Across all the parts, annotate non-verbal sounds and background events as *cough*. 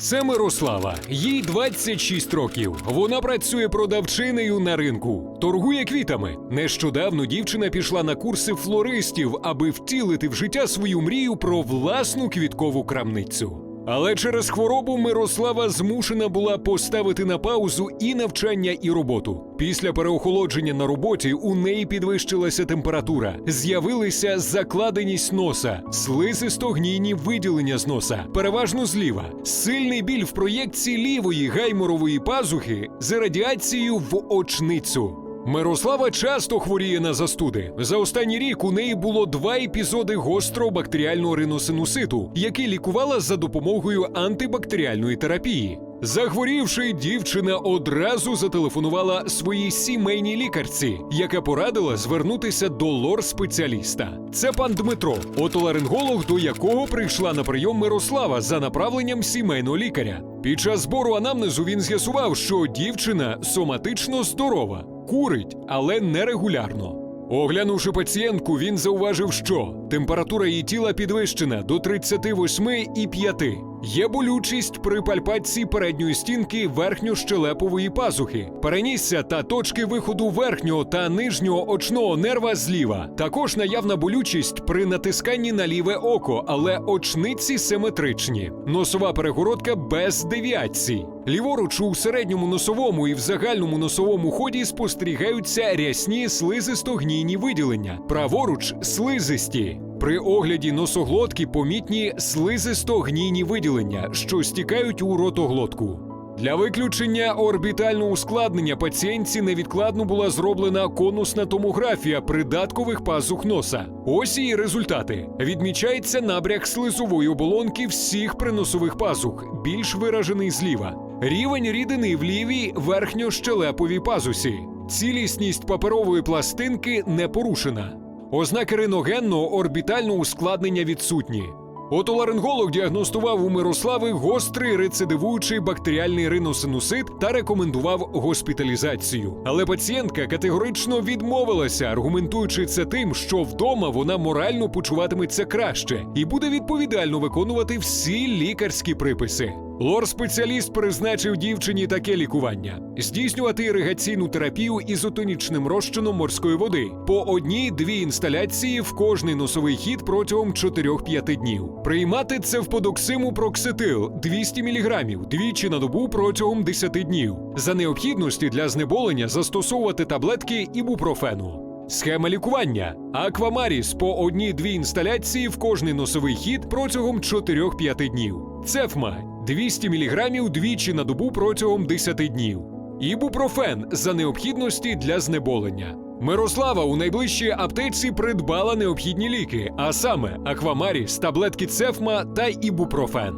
Це Мирослава. Їй 26 років. Вона працює продавчинею на ринку, торгує квітами. Нещодавно дівчина пішла на курси флористів, аби втілити в життя свою мрію про власну квіткову крамницю. Але через хворобу Мирослава змушена була поставити на паузу і навчання, і роботу. Після переохолодження на роботі у неї підвищилася температура, з'явилися закладеність носа, слизисто-гнійні виділення з носа, переважно зліва, сильний біль в проєкції лівої гайморової пазухи з радіацією в очницю. Мирослава часто хворіє на застуди. За останній рік у неї було два епізоди гострого бактеріального риносинуситу, який лікувала за допомогою антибактеріальної терапії. Захворівши, дівчина одразу зателефонувала своїй сімейній лікарці, яка порадила звернутися до лор-спеціаліста. Це пан Дмитро, отоларинголог, до якого прийшла на прийом Мирослава за направленням сімейного лікаря. Під час збору анамнезу він з'ясував, що дівчина соматично здорова, курить, але нерегулярно. Оглянувши пацієнтку, він зауважив, що температура її тіла підвищена до 38,5. Є болючість при пальпації передньої стінки верхньощелепової пазухи, перенісся та точки виходу верхнього та нижнього очного нерва зліва. Також наявна болючість при натисканні на ліве око, але очниці симетричні. Носова перегородка без девіацій. Ліворуч у середньому носовому і в загальному носовому ході спостерігаються рясні слизисто-гнійні виділення, праворуч слизисті. При огляді носоглотки помітні слизисто-гнійні виділення, що стікають у ротоглотку. Для виключення орбітального ускладнення пацієнтці невідкладно була зроблена конусна томографія придаткових пазух носа. Ось її результати. Відмічається набряк слизової оболонки всіх приносових пазух, більш виражений зліва. Рівень рідини в лівій верхньощелеповій пазусі. Цілісність паперової пластинки не порушена. Ознаки риногенного орбітального ускладнення відсутні. Отоларинголог діагностував у Мирослави гострий рецидивуючий бактеріальний риносинусит та рекомендував госпіталізацію. Але пацієнтка категорично відмовилася, аргументуючи це тим, що вдома вона морально почуватиметься краще і буде відповідально виконувати всі лікарські приписи. Лор-спеціаліст призначив дівчині таке лікування: здійснювати іригаційну терапію ізотонічним розчином морської води по одній-дві інсталяції в кожний носовий хід протягом 4-5 днів. Приймати це в подоксиму прокситил 200 мг двічі на добу протягом 10 днів. За необхідності для знеболення застосовувати таблетки ібупрофену. Схема лікування: Аквамаріс по одній-дві інсталяції в кожний носовий хід протягом 4-5 днів. Цефма 200 мг двічі на добу протягом 10 днів. Ібупрофен за необхідності для знеболення. Мирослава у найближчій аптеці придбала необхідні ліки, а саме Аквамаріс, таблетки Цефма та Ібупрофен.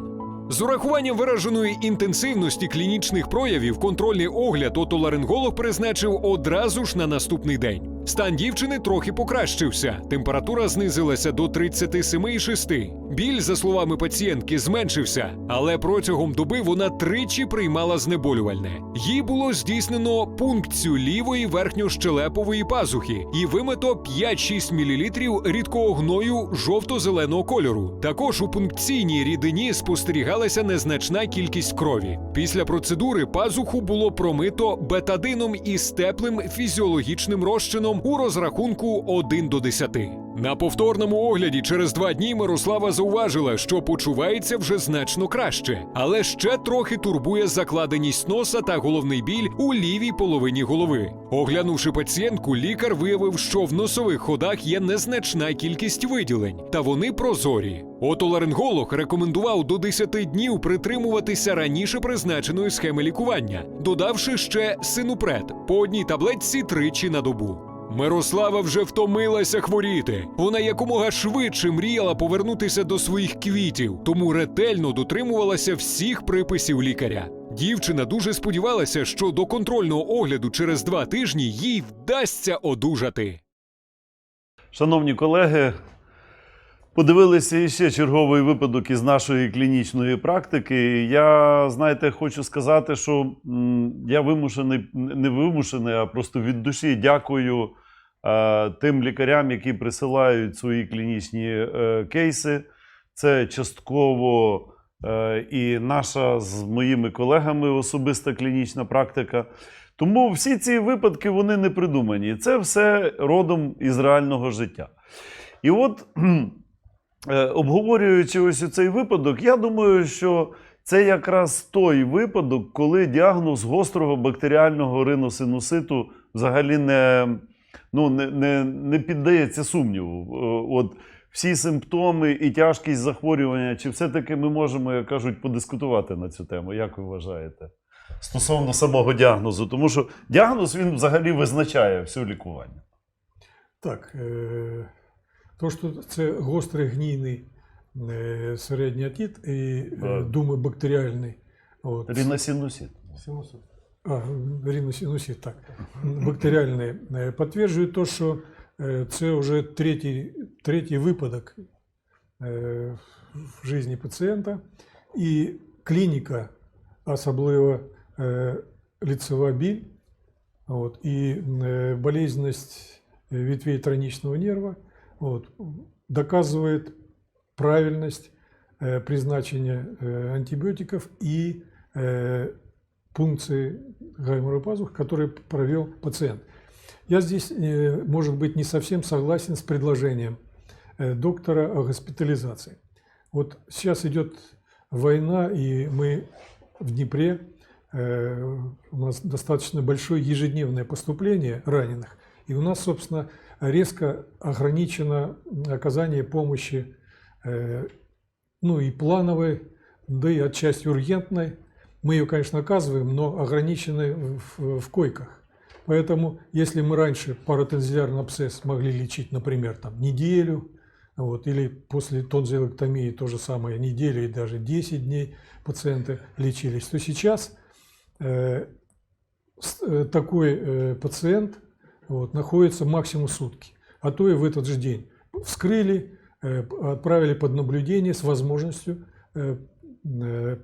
З урахуванням вираженої інтенсивності клінічних проявів контрольний огляд отоларинголог призначив одразу ж на наступний день. Стан дівчини трохи покращився. Температура знизилася до 37,6. Біль, за словами пацієнтки, зменшився, але протягом доби вона тричі приймала знеболювальне. Їй було здійснено пункцію лівої верхньощелепової пазухи і вимито 5-6 мл рідкого гною жовто-зеленого кольору. Також у пункційній рідині спостерігалася незначна кількість крові. Після процедури пазуху було промито бетадином із теплим фізіологічним розчином у розрахунку 1 до 10. На повторному огляді через два дні Мирослава зауважила, що почувається вже значно краще, але ще трохи турбує закладеність носа та головний біль у лівій половині голови. Оглянувши пацієнтку, лікар виявив, що в носових ходах є незначна кількість виділень, та вони прозорі. Отоларинголог рекомендував до 10 днів притримуватися раніше призначеної схеми лікування, додавши ще синупред по одній таблетці тричі на добу. Мирослава вже втомилася хворіти. Вона якомога швидше мріяла повернутися до своїх квітів, тому ретельно дотримувалася всіх приписів лікаря. Дівчина дуже сподівалася, що до контрольного огляду через два тижні їй вдасться одужати. Шановні колеги, подивилися іще черговий випадок із нашої клінічної практики. Я, знаєте, хочу сказати, що я вимушений, не вимушений, а просто від душі дякую тим лікарям, які присилають свої клінічні е, кейси. Це частково е, і наша з моїми колегами особиста клінічна практика. Тому всі ці випадки вони не придумані. Це все родом із реального життя. І от, е, обговорюючи ось цей випадок, я думаю, що це якраз той випадок, коли діагноз гострого бактеріального риносинуситу взагалі не, ну, не, не, не піддається сумніву. Е, От всі симптоми і тяжкість захворювання, чи все-таки ми можемо, як кажуть, подискутувати на цю тему? Як ви вважаєте? Стосовно самого діагнозу, тому що діагноз він взагалі визначає все лікування. Так, е, то, що це гострий гнійний е, середній отіт і, думаю, бактеріальний. От. Ріносинусит. А, риносинусит, так. Бактеріальний. Е, Підтверджує то, що е, це вже третій, третій випадок е, в житті пацієнта. І клініка, особливо е, лицева біль, от, і е, болезненность ветвей тройничного нерва вот, доказывает правильность э, призначения э, антибиотиков и э, пункции гайморовой пазух, которые провел пациент. Я здесь, э, может быть, не совсем согласен с предложением э, доктора о госпитализации. Вот сейчас идет война, и мы в Днепре, э, у нас достаточно большое ежедневное поступление раненых, и у нас, собственно, резко ограничено оказание помощи, ну и плановой, да и отчасти ургентной. Мы ее, конечно, оказываем, но ограничены в, в койках. Поэтому, если мы раньше паратензилярный абсцесс могли лечить, например, там, неделю, вот, или после тонзиллэктомии то же самое, неделю и даже 10 дней пациенты лечились, то сейчас э, э, такой э, пациент вот, находится максимум сутки, а то и в этот же день. Вскрыли, э, отправили под наблюдение с возможностью э, э,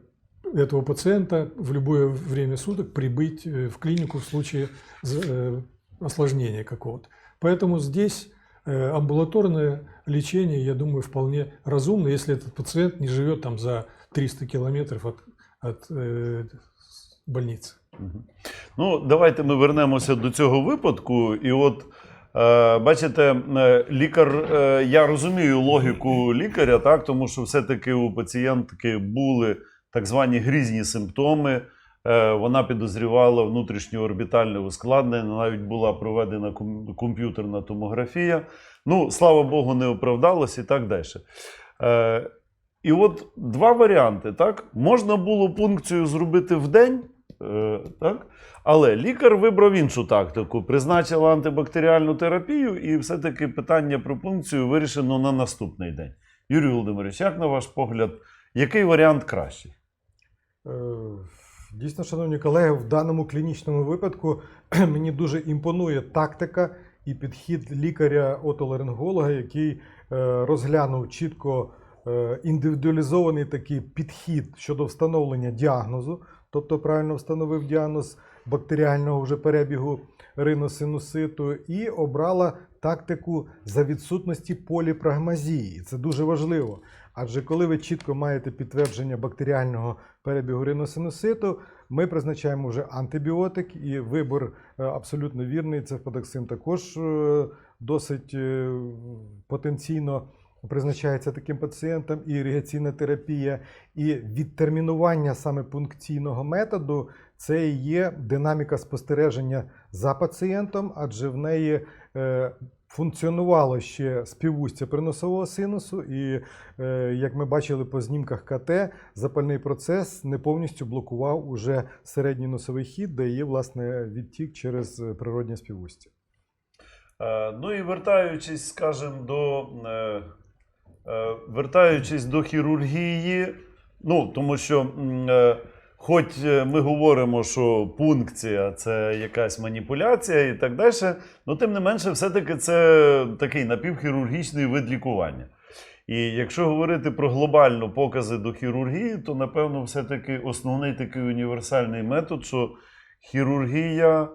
этого пациента в любое время суток прибыть э, в клинику в случае з- э, осложнения какого-то. Поэтому здесь э, амбулаторное лечение, я думаю, вполне разумно, если этот пациент не живет там за 300 километров от, от э, больницы. Мгм. Ну, давайте ми вернемося до цього випадку. І от е, бачите, е, лікар, е, я розумію логіку лікаря, так, тому що все-таки у пацієнтки були так звані грізні симптоми. Е, вона підозрювала внутрішньоорбітальне ускладнення, навіть була проведена комп'ютерна томографія. Ну, слава Богу, не оправдалось і так далі. Е, і от два варіанти. Так? Можна було пункцію зробити в день, е, так? але лікар вибрав іншу тактику, призначила антибактеріальну терапію, і все-таки питання про пункцію вирішено на наступний день. Юрій Володимирович, як на ваш погляд, який варіант кращий? Е, Дійсно, шановні колеги, в даному клінічному випадку *clears throat* мені дуже імпонує тактика і підхід лікаря-отоларинголога, який е, розглянув чітко е, індивідуалізований такий підхід щодо встановлення діагнозу, тобто правильно встановив діагноз бактеріального вже перебігу риносинуситу, і обрала тактику за відсутності поліпрагмазії. Це дуже важливо. Адже коли ви чітко маєте підтвердження бактеріального перебігу риносинуситу, ми призначаємо вже антибіотик, і вибір е, абсолютно вірний. Це подоксин також е, досить е, потенційно призначається таким пацієнтам, і іригаційна терапія, і відтермінування саме пункційного методу це і є динаміка спостереження за пацієнтом, адже в неї функціонувало ще співустя приносового синусу, і е, як ми бачили по знімках КТ, запальний процес не повністю блокував уже середній носовий хід, де є власне відтік через природнє співустя. Е, Ну і вертаючись, скажімо, до, е, вертаючись до хірургії, ну, тому що, хоч е, ми говоримо, що пункція це якась маніпуляція і так далі, ну тим не менше, все-таки це такий напівхірургічний вид лікування. І якщо говорити про глобально покази до хірургії, то напевно, все-таки основний такий універсальний метод, що хірургія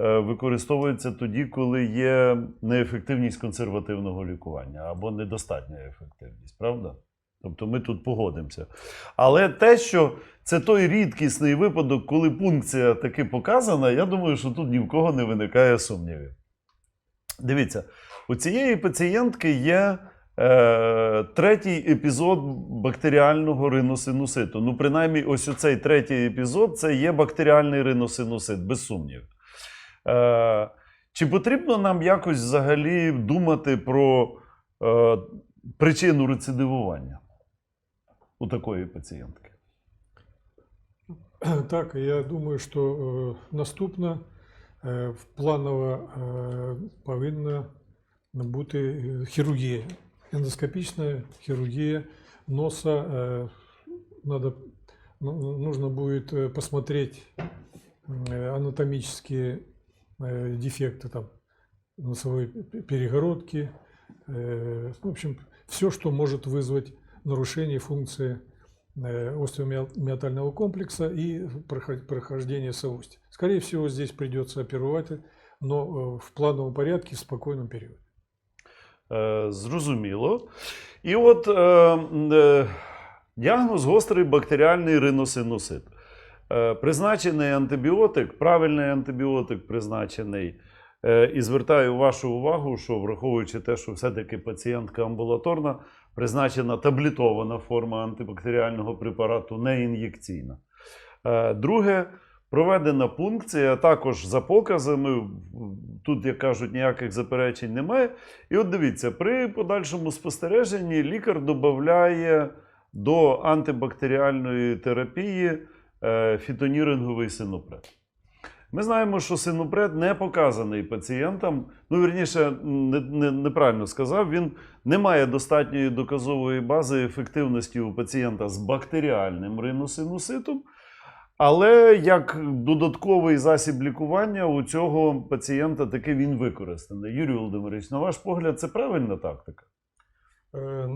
е, використовується тоді, коли є неефективність консервативного лікування або недостатня ефективність, правда? Тобто ми тут погодимося. Але те, що це той рідкісний випадок, коли пункція таки показана, я думаю, що тут ні в кого не виникає сумнівів. Дивіться, у цієї пацієнтки є е, третій епізод бактеріального риносинуситу. Ну, принаймні, ось оцей третій епізод це є бактеріальний риносинусит, без сумнів. Е, чи потрібно нам якось взагалі думати про е, причину рецидивування у такої пацієнтки? *clears throat* Так, я думаю, что э, наступно э, планово э, повинна бути е, хірургія, ендоскопічна хірургія носа. Э, надо, ну, нужно будет э, посмотреть э, анатомические э, дефекты там носовой п- перегородки. Э, в общем, все, что может вызвать нарушение функции э, остеомиотального комплекса и прохождение сосудисти. Скорее всего, здесь придется оперировать, но э, в плановом порядке, в спокойном периоде. Е, зрозуміло. І от е, е, діагноз гострий бактеріальний риносинусит. Е, призначений антибіотик, правильний антибіотик призначений. Е, і звертаю вашу увагу, що враховуючи те, що все-таки пацієнтка амбулаторна, призначена таблетована форма антибактеріального препарату, не ін'єкційна. Е, друге, проведена пункція, також за показами. Тут, як кажуть, ніяких заперечень немає. І от дивіться, при подальшому спостереженні лікар додає до антибактеріальної терапії е, фітоніринговий синопред. Ми знаємо, що синопред не показаний пацієнтам. Ну, вірніше, не, не, неправильно сказав, він не має достатньої доказової бази ефективності у пацієнта з бактеріальним риносинуситом. Але як додатковий засіб лікування у цього пацієнта таки він використаний. Юрій Володимирович, на ваш погляд, це правильна тактика? Е,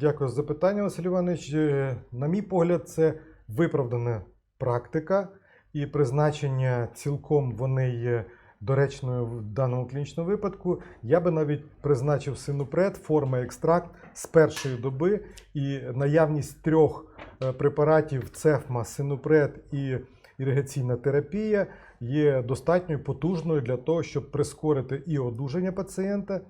Дякую за запитання, Василь Іванович. Е, На мій погляд, це виправдана практика, і призначення цілком вони є доречною в даному клінічному випадку. Я би навіть призначив синупред, форма екстракт з першої доби, і наявність трьох е, препаратів цефма, синупред і іригаційна терапія є достатньо потужною для того, щоб прискорити і одужання пацієнта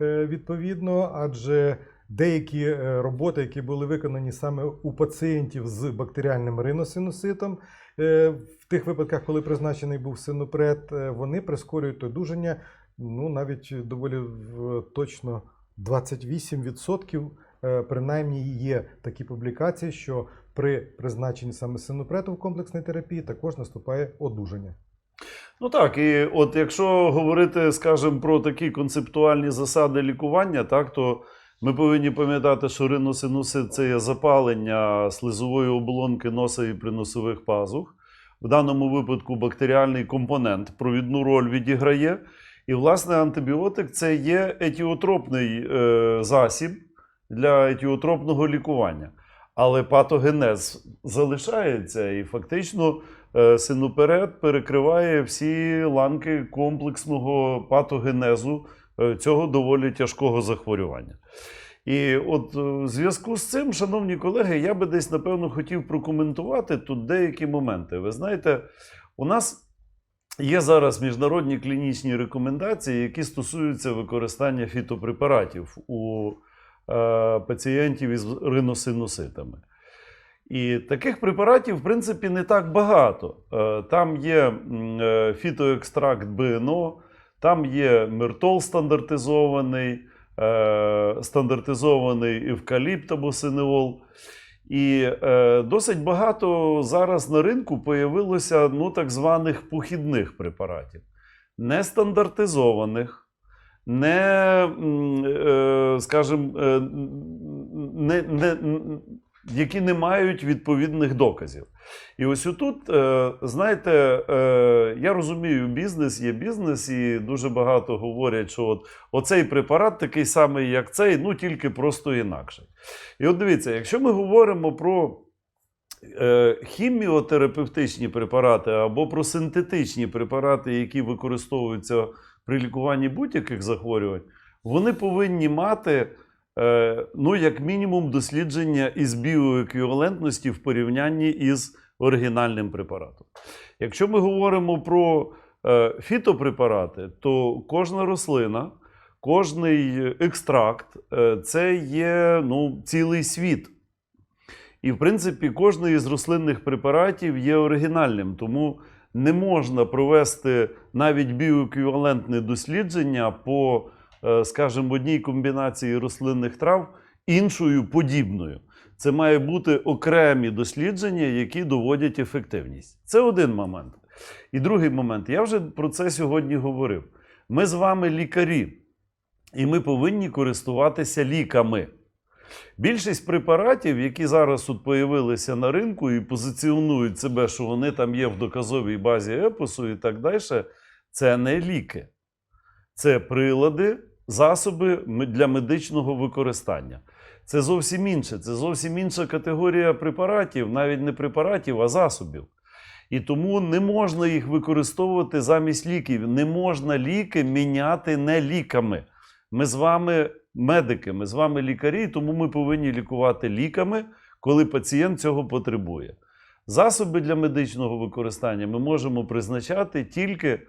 е, відповідно, адже деякі е, роботи, які були виконані саме у пацієнтів з бактеріальним риносинуситом, тих випадках, коли призначений був синопред, е, вони прискорюють одужання ну, навіть доволі точно 28%. е, Принаймні є такі публікації, що при призначенні саме синопрету в комплексній терапії також наступає одужання. Ну так, і от якщо говорити, скажімо, про такі концептуальні засади лікування, так, то ми повинні пам'ятати, що риносинусит – це є запалення слизової оболонки носа і приносових пазух. В даному випадку бактеріальний компонент провідну роль відіграє. І, власне, антибіотик це є етіотропний е, засіб для етіотропного лікування. Але патогенез залишається, і фактично е, синуперед перекриває всі ланки комплексного патогенезу е, цього доволі тяжкого захворювання. І от е, в зв'язку з цим, шановні колеги, я би десь напевно хотів прокоментувати тут деякі моменти. Ви знаєте, у нас є зараз міжнародні клінічні рекомендації, які стосуються використання фітопрепаратів у е, пацієнтів із риносинуситами. І таких препаратів, в принципі, не так багато. Е, Там є е, фітоекстракт БНО, там є мертол стандартизований, стандартизований евкаліпт або синеол. І е, досить багато зараз на ринку появилося ну, так званих похідних препаратів, не стандартизованих, не, е, скажімо, е, не, не, які не мають відповідних доказів. І ось отут, е, знаєте, е, я розумію, бізнес є бізнес, і дуже багато говорять, що от оцей препарат такий самий, як цей, ну тільки просто інакше. І от дивіться, якщо ми говоримо про е, хіміотерапевтичні препарати або про синтетичні препарати, які використовуються при лікуванні будь-яких захворювань, вони повинні мати ну, як мінімум, дослідження із біоеквівалентності в порівнянні із оригінальним препаратом. Якщо ми говоримо про е, фітопрепарати, то кожна рослина, кожний екстракт е, це є ну, цілий світ. І, в принципі, кожний із рослинних препаратів є оригінальним, тому не можна провести навіть біоеквівалентне дослідження по, е, скажімо, одній комбінації рослинних трав іншою подібною. Це має бути окремі дослідження, які доводять ефективність. Це один момент. І другий момент. Я вже про це сьогодні говорив. Ми з вами лікарі, і ми повинні користуватися ліками. Більшість препаратів, які зараз тут появилися на ринку і позиціонують себе, що вони там є в доказовій базі епосу і так далі, це не ліки. Це прилади, засоби для медичного використання. Це зовсім інше. Це зовсім інша категорія препаратів, навіть не препаратів, а засобів. І тому не можна їх використовувати замість ліків. Не можна ліки міняти не ліками. Ми з вами медики, ми з вами лікарі, тому ми повинні лікувати ліками, коли пацієнт цього потребує. Засоби для медичного використання ми можемо призначати тільки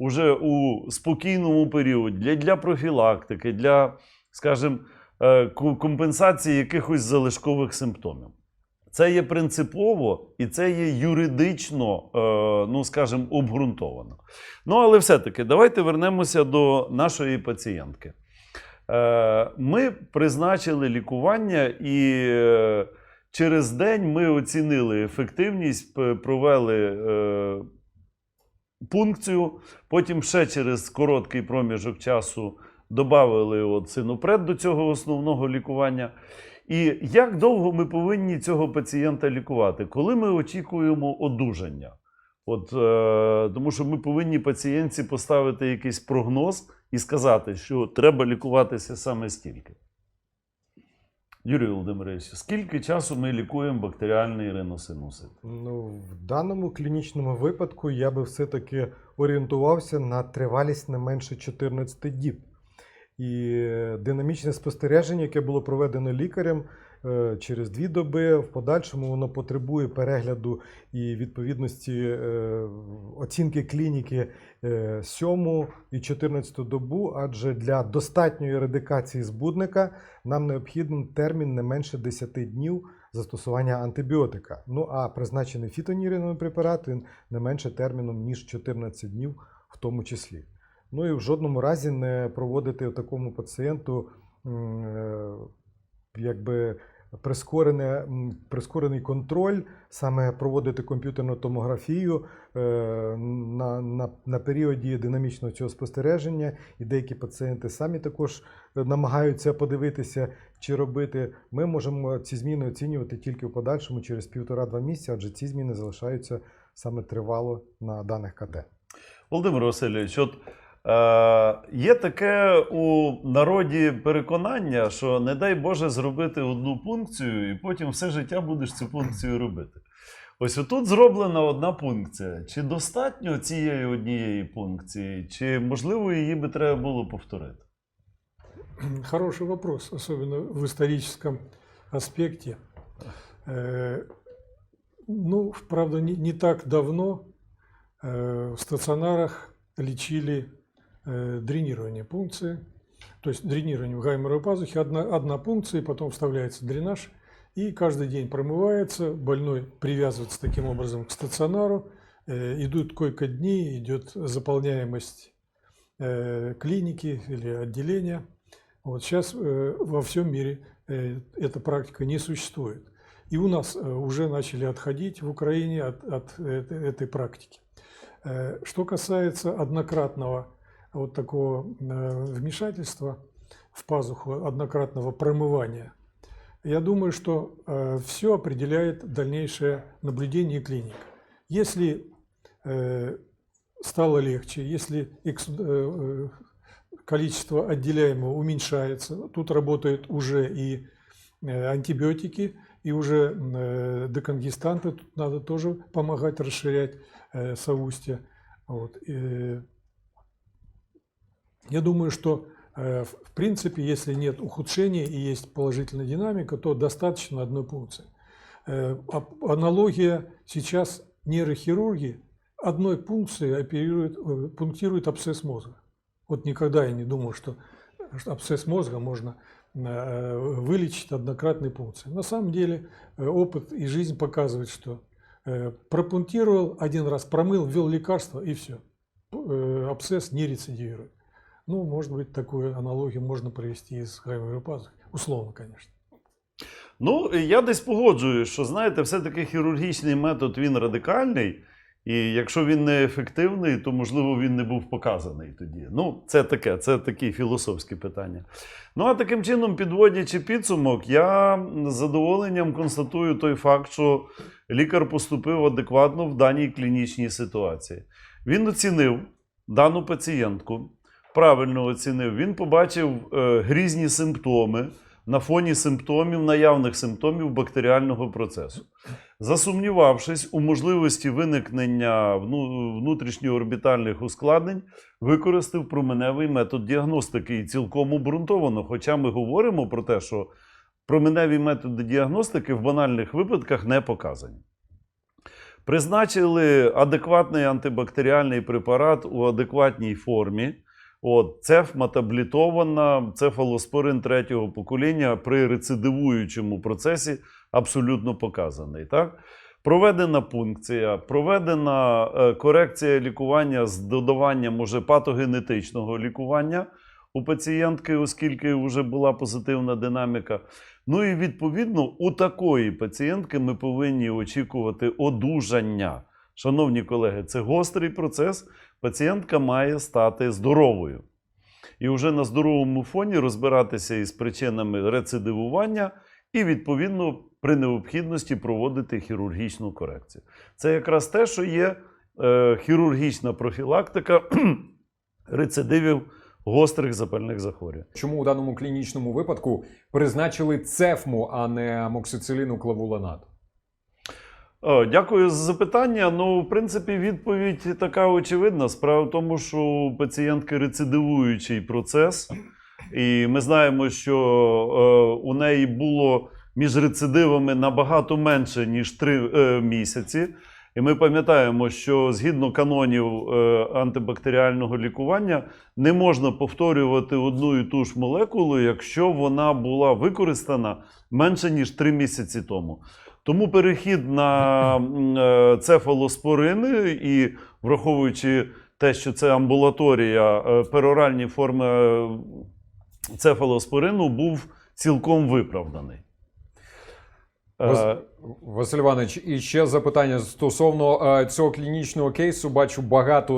уже у спокійному періоді для, для профілактики, для, скажімо, е, компенсації якихось залишкових симптомів. Це є принципово і це є юридично, е, ну скажімо, обґрунтовано. Ну, але все-таки давайте вернемося до нашої пацієнтки. Е, Ми призначили лікування, і через день ми оцінили ефективність, провели пункцію. Потім ще через короткий проміжок часу додали от до цього основного лікування. І як довго ми повинні цього пацієнта лікувати? Коли ми очікуємо одужання? От, е, тому що ми повинні пацієнтці поставити якийсь прогноз і сказати, що треба лікуватися саме стільки. Юрій Володимирович, скільки часу ми лікуємо бактеріальний риносинусит? Ну, в даному клінічному випадку я би все-таки орієнтувався на тривалість не менше 14 діб. І динамічне спостереження, яке було проведено лікарем через дві доби, в подальшому воно потребує перегляду і відповідності е, оцінки клініки е, 7 і 14 добу, адже для достатньої ерадикації збудника нам необхідний термін не менше 10 днів застосування антибіотика. Ну а призначений фітоніриновий препарат він не менше терміном, ніж 14 днів в тому числі. Ну і в жодному разі не проводити такому пацієнту е, якби прискорене, прискорений контроль, саме проводити комп'ютерну томографію е, на, на, на періоді динамічного цього спостереження. І деякі пацієнти самі також е, намагаються подивитися, чи робити. Ми можемо ці зміни оцінювати тільки в подальшому через півтора-два місяці, адже ці зміни залишаються саме тривало на даних КТ. Володимир Васильович, от є таке у народі переконання, що не дай Боже зробити одну пункцію, і потім все життя будеш цю пункцію робити. Ось отут зроблена одна пункція. Чи достатньо цієї однієї пункції, чи можливо її би треба було повторити? Хороший вопрос, особенно в историческом аспекте. Э, Ну, правда, не, не так давно э, в стационарах лечили э, дренирование пункции, то есть дренирование гайморовой пазухе, одна, одна пункция, и потом вставляется дренаж, и каждый день промывается, больной привязывается таким образом к стационару, э, идут койко-дни, идет заполняемость э, клиники или отделения. Вот сейчас э, во всем мире э, эта практика не существует. И у нас э, уже начали отходить в Украине от, от этой, практики. Э, Что касается однократного вот такого э, вмешательства в пазуху, однократного промывания, я думаю, что все определяет дальнейшее наблюдение и клиника. Если э, стало легче, если э, э, количество отделяемого уменьшается, тут работают уже и э, антибиотики, и уже э, деконгестанты, тут надо тоже помогать расширять э, соустья. Вот. Я думаю, что Э, В принципе, если нет ухудшения и есть положительная динамика, то достаточно одной пункции. Э, Аналогия сейчас нейрохирурги одной пункцией оперируют, э, пунктируют абсцесс мозга. Вот никогда я не думал, что абсцесс мозга можно вылечить однократной пункцией. На самом деле опыт и жизнь показывает, что пропунктировал один раз, промыл, ввел лекарство и все. Абсцесс не рецидивирует. Ну, может быть, такую аналогию можно провести и с хаймовой пазухой. Условно, конечно. Ну, я десь погоджуюсь, що знаєте, все-таки хірургічний метод він радикальний. І якщо він не ефективний, то можливо він не був показаний тоді. Ну, це таке, це такі філософські питання. Ну а таким чином, підводячи підсумок, я з задоволенням констатую той факт, що лікар поступив адекватно в даній клінічній ситуації. Він оцінив дану пацієнтку, правильно оцінив. Він побачив е, грізні симптоми на фоні симптомів, наявних симптомів бактеріального процесу. Засумнівавшись у можливості виникнення внутрішньоорбітальних ускладнень, використав променевий метод діагностики і цілком обґрунтовано. Хоча ми говоримо про те, що променеві методи діагностики в банальних випадках не показані. Призначили адекватний антибактеріальний препарат у адекватній формі. От, цефматаблітована, цефалоспорин третього покоління при рецидивуючому процесі абсолютно показаний. Так? Проведена пункція, проведена е, корекція лікування з додаванням уже патогенетичного лікування у пацієнтки, оскільки вже була позитивна динаміка. Ну і відповідно у такої пацієнтки ми повинні очікувати одужання. Шановні колеги, це гострий процес. Пацієнтка має стати здоровою. І вже на здоровому фоні розбиратися із причинами рецидивування і, відповідно, при необхідності проводити хірургічну корекцію. Це якраз те, що є е, хірургічна профілактика *clears throat* рецидивів гострих запальних захворювань. Чому у даному клінічному випадку призначили цефму, а не амоксициліну клавуланат? Дякую за запитання. Ну, в принципі, відповідь така очевидна. Справа в тому, що у пацієнтки рецидивуючий процес, і ми знаємо, що е, у неї було між рецидивами набагато менше, ніж 3 е, місяці. І ми пам'ятаємо, що згідно канонів е, антибактеріального лікування не можна повторювати одну і ту ж молекулу, якщо вона була використана менше ніж 3 місяці тому. Тому перехід на е, цефалоспорини і враховуючи те, що це амбулаторія, е, пероральні форми е, цефалоспорину був цілком виправданий. Е, Василь Іванович, і ще запитання стосовно е, цього клінічного кейсу. Бачу багато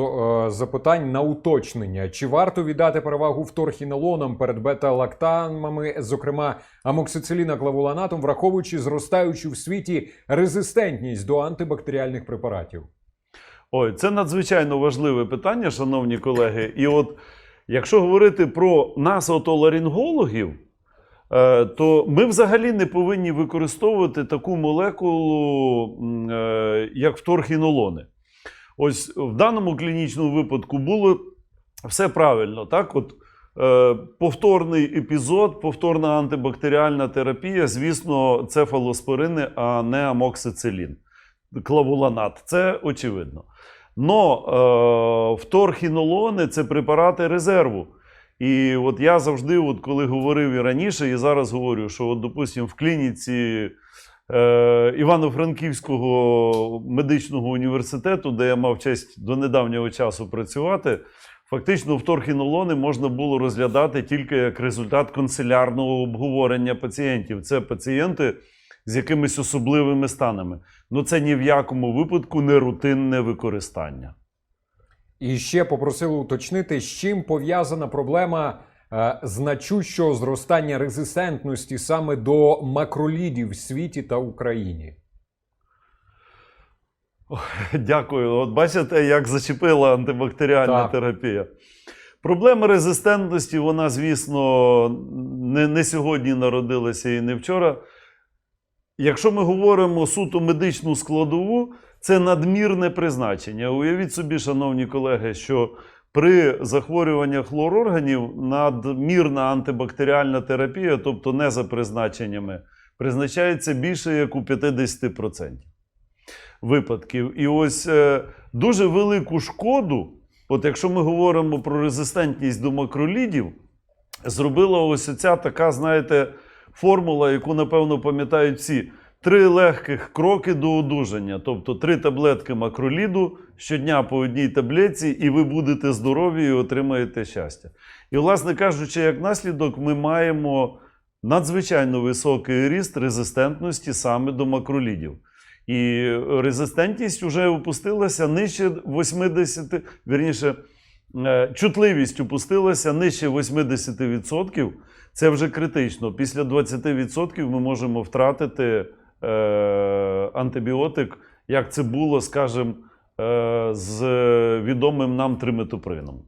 е, запитань на уточнення. Чи варто віддати перевагу вторхінолонам перед бета-лактамами, зокрема амоксициліна клавуланатом, враховуючи зростаючу в світі резистентність до антибактеріальних препаратів? Ой, це надзвичайно важливе питання, шановні колеги. І от якщо говорити про нас, отоларингологів, то ми взагалі не повинні використовувати таку молекулу, е, як вторхінолони. Ось в даному клінічному випадку було все правильно. Так? От, е, повторний епізод, повторна антибактеріальна терапія, звісно, цефалоспорини, а не амоксицилін, клавуланат. Це очевидно. Но е, вторхінолони це препарати резерву. І от я завжди, от коли говорив і раніше, і зараз говорю, що, от, допустимо, в клініці е, Івано-Франківського медичного університету, де я мав честь до недавнього часу працювати, фактично вторхінолони можна було розглядати тільки як результат канцелярного обговорення пацієнтів. Це пацієнти з якимись особливими станами. Ну це ні в якому випадку не рутинне використання. І ще попросили уточнити, з чим пов'язана проблема е, значущого зростання резистентності саме до макролідів в світі та Україні. Дякую. От бачите, як зачепила антибактеріальна Так. терапія. Проблема резистентності, вона, звісно, не, не сьогодні народилася і не вчора. Якщо ми говоримо суто медичну складову, це надмірне призначення. Уявіть собі, шановні колеги, що при захворюваннях хлорорганів надмірна антибактеріальна терапія, тобто не за призначеннями, призначається більше як у 50% випадків. І ось е, дуже велику шкоду, от якщо ми говоримо про резистентність до макролідів, зробила ось ця така, знаєте, формула, яку, напевно, пам'ятають всі. Три легких кроки до одужання, тобто три таблетки макроліду щодня по одній таблетці, і ви будете здорові і отримаєте щастя. І, власне кажучи, як наслідок, ми маємо надзвичайно високий ріст резистентності саме до макролідів. І резистентність вже опустилася нижче 80, вірніше, е, чутливість опустилася нижче 80%. Це вже критично. Після 20% ми можемо втратити антибіотик, як це було, скажімо, е, з відомим нам триметоприном.